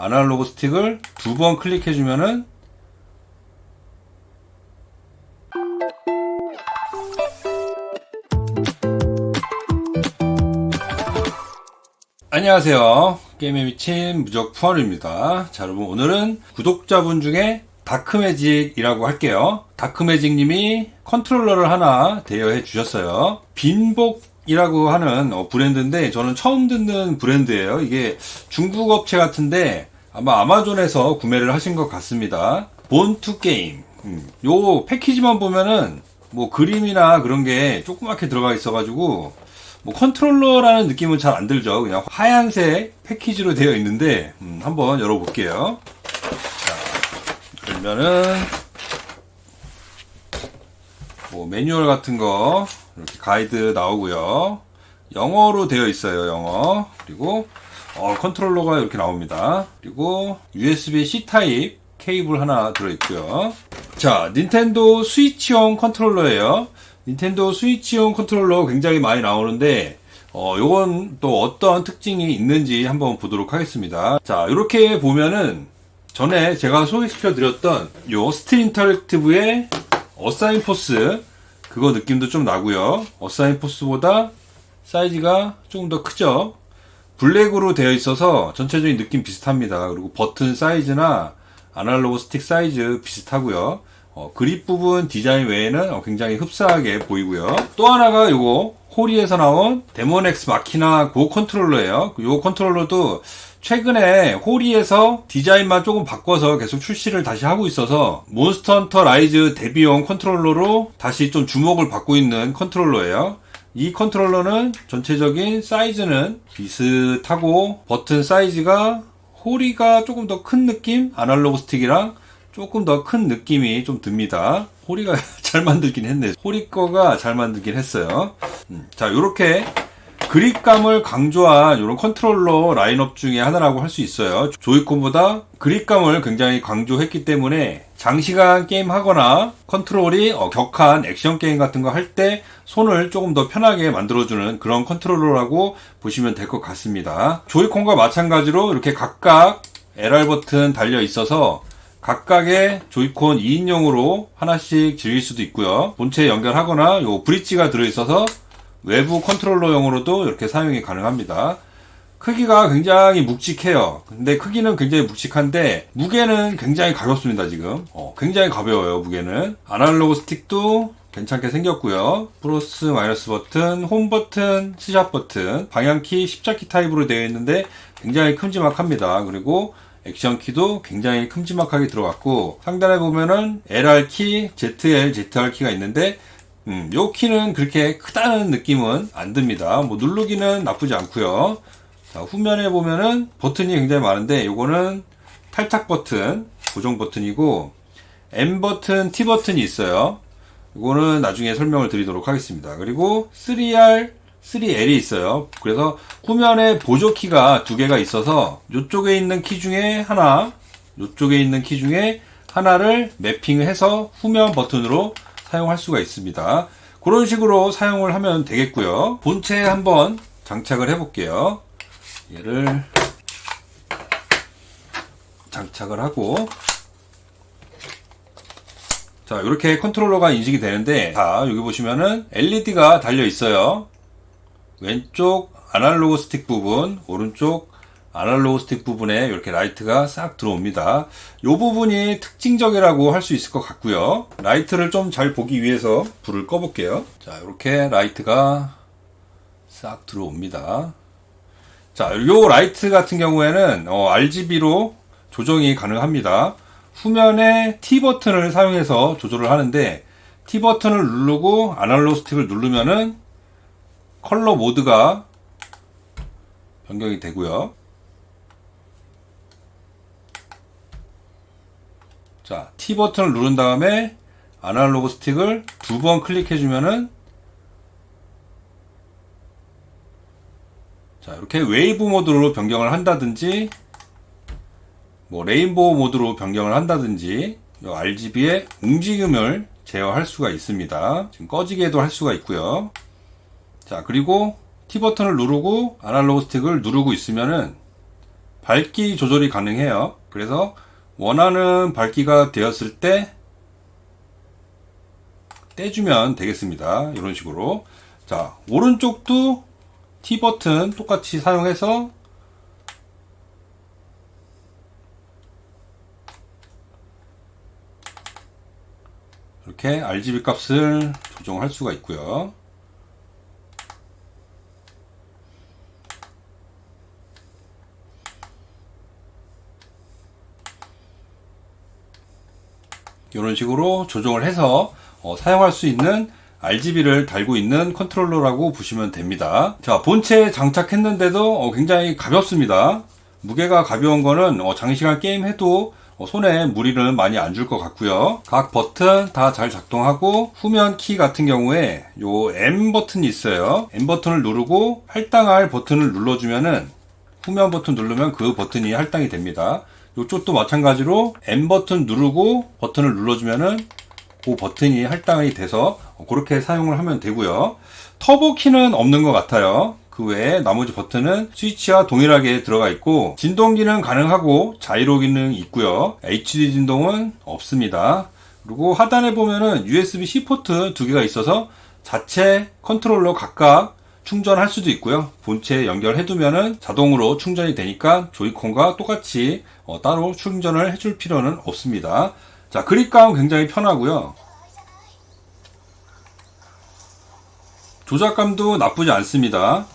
아날로그 스틱을 두 번 클릭해주면은 안녕하세요. 게임에 미친 무적 푸얼입니다. 자, 여러분, 오늘은 구독자분 중에 다크매직이라고 할게요. 다크매직님이 컨트롤러를 하나 대여해 주셨어요. 빈복 이라고 하는 어, 브랜드인데, 저는 처음 듣는 브랜드예요. 이게 중국 업체 같은데, 아마 아마존에서 구매를 하신 것 같습니다. 본투 게임. 음, 요 패키지만 보면은, 뭐 그림이나 그런 게 조그맣게 들어가 있어가지고, 뭐 컨트롤러라는 느낌은 잘 안 들죠. 그냥 하얀색 패키지로 되어 있는데 음, 한번 열어볼게요. 자, 그러면은 뭐 매뉴얼 같은 거 이렇게 가이드 나오고요. 영어로 되어 있어요. 영어 그리고 어, 컨트롤러가 이렇게 나옵니다. 그리고 USB-C 타입 케이블 하나 들어있고요. 자, 닌텐도 스위치용 컨트롤러예요. 닌텐도 스위치용 컨트롤러 굉장히 많이 나오는데 어, 요건 또 어떤 특징이 있는지 한번 보도록 하겠습니다. 자, 이렇게 보면은 전에 제가 소개시켜 드렸던 요 스틸 인터랙티브의 어사인 포스 그거 느낌도 좀 나고요. 어사인 포스보다 사이즈가 조금 더 크죠. 블랙으로 되어 있어서 전체적인 느낌 비슷합니다. 그리고 버튼 사이즈나 아날로그 스틱 사이즈 비슷하고요. 어, 그립 부분 디자인 외에는 어, 굉장히 흡사하게 보이고요. 또 하나가 요거 호리에서 나온 데몬엑스 마키나 고 컨트롤러예요. 요 컨트롤러도 최근에 호리에서 디자인만 조금 바꿔서 계속 출시를 다시 하고 있어서 몬스터 헌터 라이즈 데뷔용 컨트롤러로 다시 좀 주목을 받고 있는 컨트롤러예요. 이 컨트롤러는 전체적인 사이즈는 비슷하고 버튼 사이즈가 호리가 조금 더 큰 느낌? 아날로그 스틱이랑 조금 더 큰 느낌이 좀 듭니다. 호리가 잘 만들긴 했네. 호리 거가 잘 만들긴 했어요. 음, 자, 요렇게 그립감을 강조한 이런 컨트롤러 라인업 중에 하나라고 할 수 있어요. 조이콘보다 그립감을 굉장히 강조했기 때문에 장시간 게임 하거나 컨트롤이 어, 격한 액션 게임 같은 거 할 때 손을 조금 더 편하게 만들어주는 그런 컨트롤러라고 보시면 될 것 같습니다. 조이콘과 마찬가지로 이렇게 각각 LR 버튼 달려 있어서 각각의 조이콘 2인용으로 하나씩 즐길 수도 있고요. 본체에 연결하거나 요 브릿지가 들어있어서 외부 컨트롤러용으로도 이렇게 사용이 가능합니다. 크기가 굉장히 묵직해요. 근데 크기는 굉장히 묵직한데 무게는 굉장히 가볍습니다, 지금. 어, 굉장히 가벼워요, 무게는. 아날로그 스틱도 괜찮게 생겼고요. 플러스 마이너스 버튼, 홈 버튼, 스샷 버튼, 방향키, 십자키 타입으로 되어 있는데 굉장히 큼지막합니다. 그리고 액션 키도 굉장히 큼지막하게 들어갔고 상단에 보면은 LR 키, ZL, ZR 키가 있는데 음, 요 키는 그렇게 크다는 느낌은 안 듭니다. 뭐 누르기는 나쁘지 않고요. 자, 후면에 보면은 버튼이 굉장히 많은데 요거는 탈착 버튼, 고정 버튼이고 M 버튼, T 버튼이 있어요. 이거는 나중에 설명을 드리도록 하겠습니다. 그리고 3R, 3L이 있어요. 그래서 후면에 보조 키가 두 개가 있어서 이쪽에 있는 키 중에 하나, 이쪽에 있는 키 중에 하나를 매핑해서 후면 버튼으로 사용할 수가 있습니다. 그런 식으로 사용을 하면 되겠고요. 본체에 한번 장착을 해 볼게요. 얘를 장착을 하고 자 이렇게 컨트롤러가 인식이 되는데 자 여기 보시면은 LED가 달려 있어요. 왼쪽 아날로그 스틱 부분, 오른쪽 아날로그 스틱 부분에 이렇게 라이트가 싹 들어옵니다. 이 부분이 특징적이라고 할 수 있을 것 같고요. 라이트를 좀 잘 보기 위해서 불을 꺼볼게요. 자, 이렇게 라이트가 싹 들어옵니다. 자, 요 라이트 같은 경우에는 어, RGB로 조정이 가능합니다. 후면에 T 버튼을 사용해서 조절을 하는데 T 버튼을 누르고 아날로그 스틱을 누르면은 컬러 모드가 변경이 되고요. 자, T 버튼을 누른 다음에 아날로그 스틱을 두 번 클릭해 주면은 자, 이렇게 웨이브 모드로 변경을 한다든지 뭐 레인보우 모드로 변경을 한다든지 이 RGB의 움직임을 제어할 수가 있습니다. 지금 꺼지게도 할 수가 있고요. 자, 그리고 T 버튼을 누르고 아날로그 스틱을 누르고 있으면은 밝기 조절이 가능해요. 그래서 원하는 밝기가 되었을 때 떼주면 되겠습니다. 이런 식으로. 자, 오른쪽도 T 버튼 똑같이 사용해서 이렇게 RGB 값을 조정할 수가 있고요. 이런 식으로 조정을 해서 어, 사용할 수 있는 RGB를 달고 있는 컨트롤러라고 보시면 됩니다. 자, 본체에 장착했는데도 어, 굉장히 가볍습니다. 무게가 가벼운 거는 어, 장시간 게임해도 어, 손에 무리는 많이 안 줄 것 같고요. 각 버튼 다 잘 작동하고 후면 키 같은 경우에 요 M 버튼이 있어요. M 버튼을 누르고 할당할 버튼을 눌러주면은 후면 버튼 누르면 그 버튼이 할당이 됩니다. 이쪽도 마찬가지로 M 버튼 누르고 버튼을 눌러주면은 그 버튼이 할당이 돼서 그렇게 사용을 하면 되고요. 터보 키는 없는 것 같아요. 그 외에 나머지 버튼은 스위치와 동일하게 들어가 있고 진동 기능 가능하고 자이로 기능 있고요. HD 진동은 없습니다. 그리고 하단에 보면은 USB-C 포트 두 개가 있어서 자체 컨트롤러 각각 충전할 수도 있고요. 본체에 연결해 두면은 자동으로 충전이 되니까 조이콘과 똑같이 어, 따로 충전을 해줄 필요는 없습니다. 자, 그립감 굉장히 편하고요. 조작감도 나쁘지 않습니다.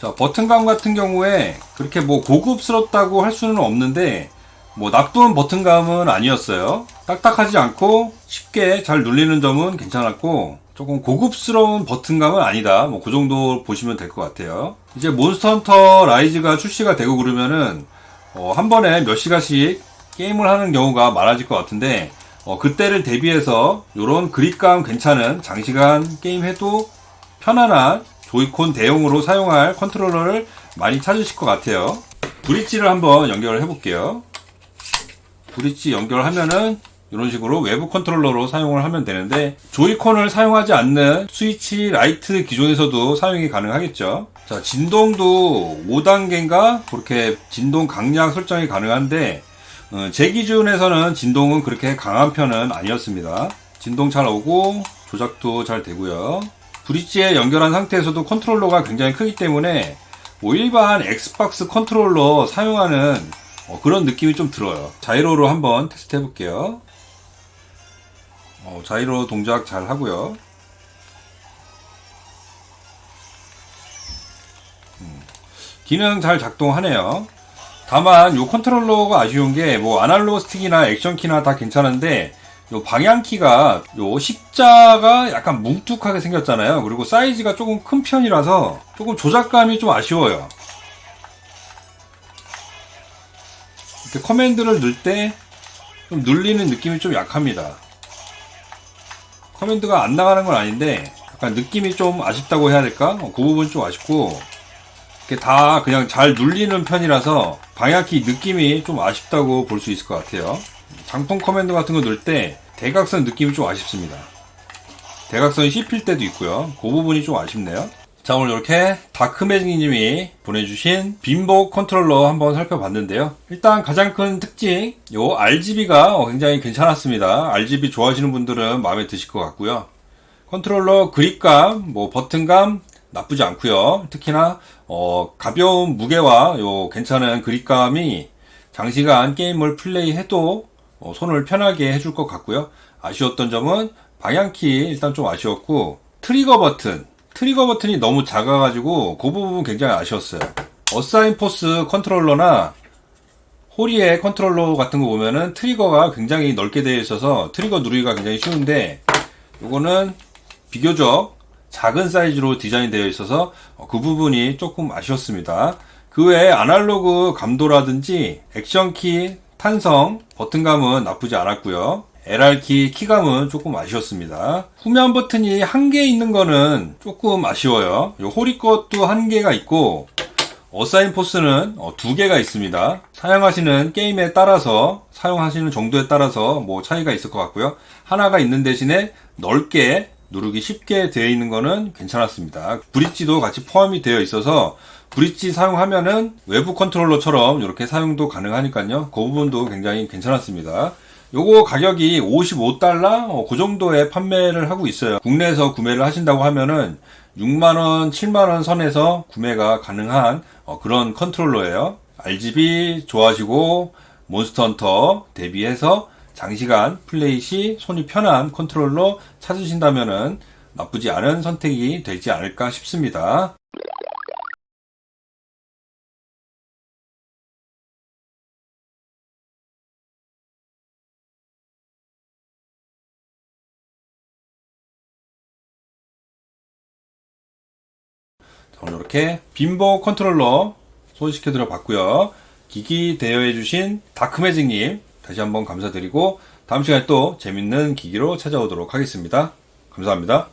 자, 버튼감 같은 경우에 그렇게 뭐 고급스럽다고 할 수는 없는데 뭐 나쁜 버튼감은 아니었어요. 딱딱하지 않고 쉽게 잘 눌리는 점은 괜찮았고 조금 고급스러운 버튼감은 아니다. 뭐 그 정도 보시면 될 것 같아요. 이제 몬스터 헌터 라이즈가 출시가 되고 그러면은 어, 한 번에 몇 시간씩 게임을 하는 경우가 많아질 것 같은데 어, 그때를 대비해서 이런 그립감 괜찮은 장시간 게임해도 편안한 조이콘 대용으로 사용할 컨트롤러를 많이 찾으실 것 같아요. 브릿지를 한번 연결을 해볼게요. 브릿지 연결하면은 이런 식으로 외부 컨트롤러로 사용을 하면 되는데 조이콘을 사용하지 않는 스위치 라이트 기종에서도 사용이 가능하겠죠. 자, 진동도 5단계인가 그렇게 진동 강약 설정이 가능한데 어, 제 기준에서는 진동은 그렇게 강한 편은 아니었습니다. 진동 잘 오고 조작도 잘 되고요. 브릿지에 연결한 상태에서도 컨트롤러가 굉장히 크기 때문에 뭐 일반 엑스박스 컨트롤러 사용하는 어, 그런 느낌이 좀 들어요. 자이로로 한번 테스트 해볼게요. 어, 자이로 동작 잘 하고요. 음, 기능 잘 작동하네요. 다만 이 컨트롤러가 아쉬운 게 뭐 아날로그 스틱이나 액션 키나 다 괜찮은데 요 방향 키가 요 십자가 약간 뭉툭하게 생겼잖아요. 그리고 사이즈가 조금 큰 편이라서 조금 조작감이 좀 아쉬워요. 이렇게 커맨드를 넣을 때 좀 눌리는 느낌이 좀 약합니다. 커맨드가 안 나가는 건 아닌데 약간 느낌이 좀 아쉽다고 해야 될까? 어, 그 부분 좀 아쉽고 이렇게 다 그냥 잘 눌리는 편이라서 방향키 느낌이 좀 아쉽다고 볼 수 있을 것 같아요. 장풍 커맨드 같은 거 넣을 때 대각선 느낌이 좀 아쉽습니다. 대각선이 씹힐 때도 있고요. 그 부분이 좀 아쉽네요. 자 오늘 이렇게 다크매직님이 보내주신 빈복 컨트롤러 한번 살펴봤는데요. 일단 가장 큰 특징 요 RGB가 굉장히 괜찮았습니다. RGB 좋아하시는 분들은 마음에 드실 것 같고요. 컨트롤러 그립감, 뭐 버튼감 나쁘지 않고요. 특히나 어, 가벼운 무게와 요 괜찮은 그립감이 장시간 게임을 플레이해도 어, 손을 편하게 해줄 것 같고요. 아쉬웠던 점은 방향키 일단 좀 아쉬웠고 트리거 버튼 트리거 버튼이 너무 작아가지고 그 부분 굉장히 아쉬웠어요. 어사인 포스 컨트롤러나 호리의 컨트롤러 같은 거 보면은 트리거가 굉장히 넓게 되어 있어서 트리거 누르기가 굉장히 쉬운데 이거는 비교적 작은 사이즈로 디자인 되어 있어서 그 부분이 조금 아쉬웠습니다. 그 외에 아날로그 감도라든지 액션키, 탄성, 버튼감은 나쁘지 않았고요. LR키 키감은 조금 아쉬웠습니다. 후면 버튼이 한 개 있는 거는 조금 아쉬워요. 요 호리 것도 한 개가 있고 어사인 포스는 어, 두 개가 있습니다. 사용하시는 게임에 따라서 사용하시는 정도에 따라서 뭐 차이가 있을 것 같고요. 하나가 있는 대신에 넓게 누르기 쉽게 되어 있는 거는 괜찮았습니다. 브릿지도 같이 포함이 되어 있어서 브릿지 사용하면은 외부 컨트롤러처럼 이렇게 사용도 가능하니까요. 그 부분도 굉장히 괜찮았습니다. 요거 가격이 55달러 어, 그 정도에 판매를 하고 있어요. 국내에서 구매를 하신다고 하면은 6만원, 7만원 선에서 구매가 가능한 어, 그런 컨트롤러예요. RGB 좋아하시고 몬스터 헌터 대비해서 장시간 플레이 시 손이 편한 컨트롤러 찾으신다면은 나쁘지 않은 선택이 되지 않을까 싶습니다. 오늘 이렇게 빈보 컨트롤러 소개시켜 드려 봤고요. 기기 대여해 주신 다크매직님 다시 한번 감사드리고 다음 시간에 또 재밌는 기기로 찾아오도록 하겠습니다. 감사합니다.